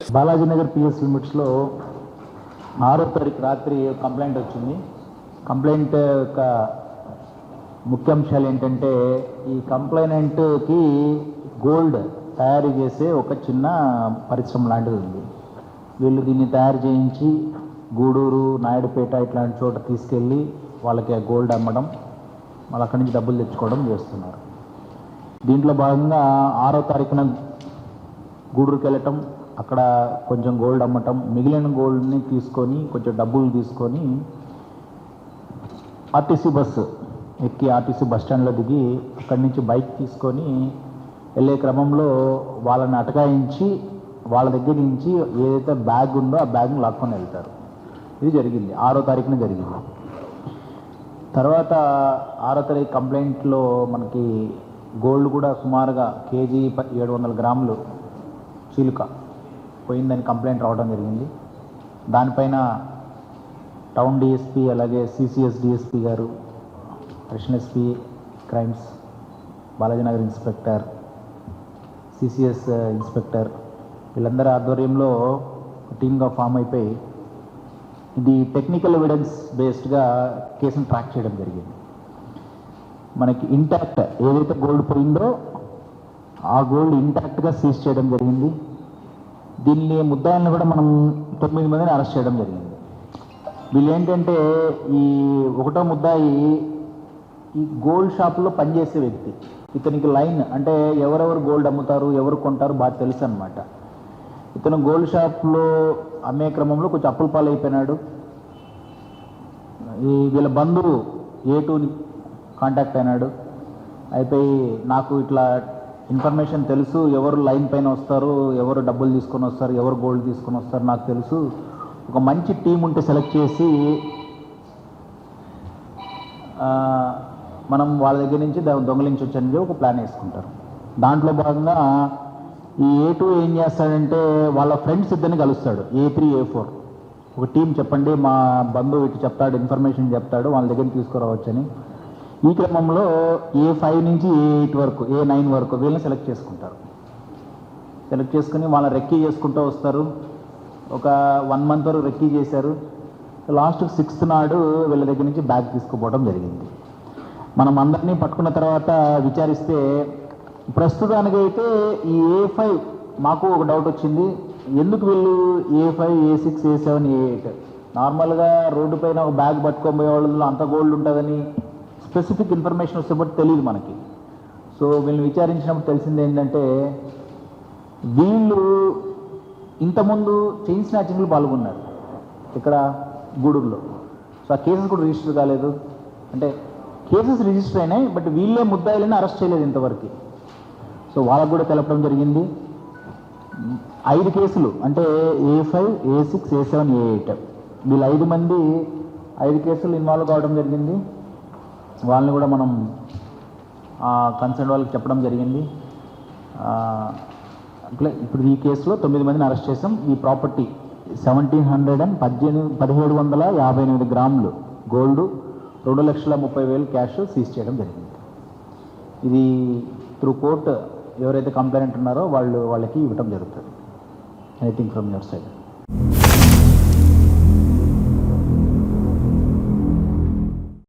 Balaji Nagar PS లిమిట్స్లో ఆరో తారీఖు రాత్రి కంప్లైంట్ వచ్చింది. కంప్లైంట్ యొక్క ముఖ్యాంశాలు ఏంటంటే ఈ కంప్లైనెంట్కి గోల్డ్ తయారు చేసే ఒక చిన్న పరిశ్రమ లాంటిది ఉంది. వీళ్ళు దీన్ని తయారు చేయించి గూడూరు నాయుడుపేట ఇట్లాంటి చోట తీసుకెళ్ళి వాళ్ళకి ఆ గోల్డ్ అమ్మడం వాళ్ళు అక్కడి నుంచి డబ్బులు తెచ్చుకోవడం చేస్తున్నారు. దీంట్లో భాగంగా ఆరో తారీఖున గూడూరుకి వెళ్ళటం అక్కడ కొంచెం గోల్డ్ అమ్మటం మిగిలిన గోల్డ్ని తీసుకొని కొంచెం డబ్బులు తీసుకొని ఆర్టీసీ బస్సు ఎక్కి ఆర్టీసీ బస్ స్టాండ్లో దిగి అక్కడి నుంచి బైక్ తీసుకొని వెళ్ళే క్రమంలో వాళ్ళని అటకాయించి వాళ్ళ దగ్గర నుంచి ఏదైతే బ్యాగ్ ఉందో ఆ బ్యాగ్ను లాక్కొని వెళ్తారు. ఇది జరిగింది. ఆరో తారీఖున జరిగింది. తర్వాత ఆరో తారీఖు కంప్లైంట్లో మనకి గోల్డ్ కూడా సుమారుగా కేజీ ఏడు వందల గ్రాములు చీలుక. పోయిందని కంప్లైంట్ రావడం జరిగింది. దానిపైన టౌన్ డిఎస్పి అలాగే సిసిఎస్ డిఎస్పి గారు additional SP crimes Balajinagar inspector CCS inspector వీళ్ళందరి ఆధ్వర్యంలో టీమ్గా ఫామ్ అయిపోయి ఇది టెక్నికల్ ఎవిడెన్స్ బేస్డ్గా కేసును ట్రాక్ చేయడం జరిగింది. మనకి ఇంటాక్ట్ ఏదైతే గోల్డ్ పోయిందో ఆ గోల్డ్ ఇంటాక్ట్గా సీజ్ చేయడం జరిగింది. దీన్ని ముద్దాయిని కూడా మనం తొమ్మిది మందిని అరెస్ట్ చేయడం జరిగింది. వీళ్ళు ఏంటంటే ఈ ఒకటో ముద్దాయి ఈ గోల్డ్ షాప్లో పనిచేసే వ్యక్తి. ఇతనికి లైన్ అంటే ఎవరెవరు గోల్డ్ అమ్ముతారు ఎవరు కొంటారు బాగా తెలుసు అనమాట ఇతను గోల్డ్ షాప్లో అమ్మే క్రమంలో కొంచెం అప్పుల పాలైపోయినాడు. ఈ వీళ్ళ బంధువు ఏ టూని కాంటాక్ట్ అయినాడు. అయిపోయి నాకు ఇట్లా ఇన్ఫర్మేషన్ తెలుసు ఎవరు లైన్ పైన వస్తారు ఎవరు డబ్బులు తీసుకొని వస్తారు ఎవరు గోల్డ్ తీసుకొని వస్తారు నాకు తెలుసు. ఒక మంచి టీం ఉంటే సెలెక్ట్ చేసి మనం వాళ్ళ దగ్గర నుంచి ద- దొంగలించవచ్చని ఒక ప్లాన్ వేసుకుంటారు. దాంట్లో భాగంగా ఈ ఏ టూ ఏం చేస్తాడంటే వాళ్ళ ఫ్రెండ్స్ ఇద్దరిని కలుస్తాడు ఏ త్రీ ఏ ఫోర్. ఒక టీం చెప్పండి మా బంధువు ఇటు చెప్తాడు ఇన్ఫర్మేషన్ చెప్తాడు వాళ్ళ దగ్గర తీసుకురావచ్చని. ఈ క్రమంలో ఏ ఫైవ్ నుంచి ఏ ఎయిట్ వరకు ఏ నైన్ వరకు వీళ్ళని సెలెక్ట్ చేసుకుంటారు. సెలెక్ట్ చేసుకుని వాళ్ళని రెక్కీ చేసుకుంటూ వస్తారు. ఒక వన్ మంత్ వరకు రెక్కీ చేశారు. లాస్ట్ సిక్స్త్ నాడు వీళ్ళ దగ్గర నుంచి బ్యాగ్ తీసుకుపోవడం జరిగింది. మనం అందరినీ పట్టుకున్న తర్వాత విచారిస్తే ప్రస్తుతానికైతే ఈ ఏ ఫైవ్ మాకు ఒక డౌట్ వచ్చింది. ఎందుకు వీళ్ళు A five A six A seven A eight నార్మల్గా రోడ్డు పైన ఒక బ్యాగ్ పట్టుకొని పోయే అంత గోల్డ్ ఉంటుందని స్పెసిఫిక్ ఇన్ఫర్మేషన్ వస్తే తెలియదు మనకి. సో వీళ్ళని విచారించినప్పుడు తెలిసింది ఏంటంటే వీళ్ళు ఇంతకుముందు చైన్ స్నాచింగ్లు పాల్గొన్నారు ఇక్కడ గూడూరులో. సో ఆ కేసెస్ కూడా రిజిస్టర్ కాలేదు. అంటే కేసెస్ రిజిస్టర్ అయినాయి బట్ వీళ్ళే ముద్దాయిలని అరెస్ట్ చేయలేదు ఇంతవరకు. సో వాళ్ళకు కూడా తెలపడం జరిగింది. ఐదు కేసులు అంటే A five A six A seven A eight. వీళ్ళు ఐదు మంది ఐదు కేసులు ఇన్వాల్వ్ కావడం జరిగింది. వాళ్ళని కూడా మనం కన్సర్న్ వాళ్ళకి చెప్పడం జరిగింది. అట్లా ఇప్పుడు ఈ కేసులో తొమ్మిది మందిని అరెస్ట్ చేసాం ఈ ప్రాపర్టీ సెవెంటీన్ హండ్రెడ్ అండ్ పద్దెనిమిది పదిహేడు వందల యాభై ఎనిమిది గ్రాములు గోల్డ్ రెండు లక్షల ముప్పై వేలు క్యాష్ సీజ్ చేయడం జరిగింది. ఇది త్రూ కోర్ట్ ఎవరైతే కంప్లైంట్ ఉన్నారో వాళ్ళు వాళ్ళకి ఇవ్వటం జరుగుతుంది. Anything from your side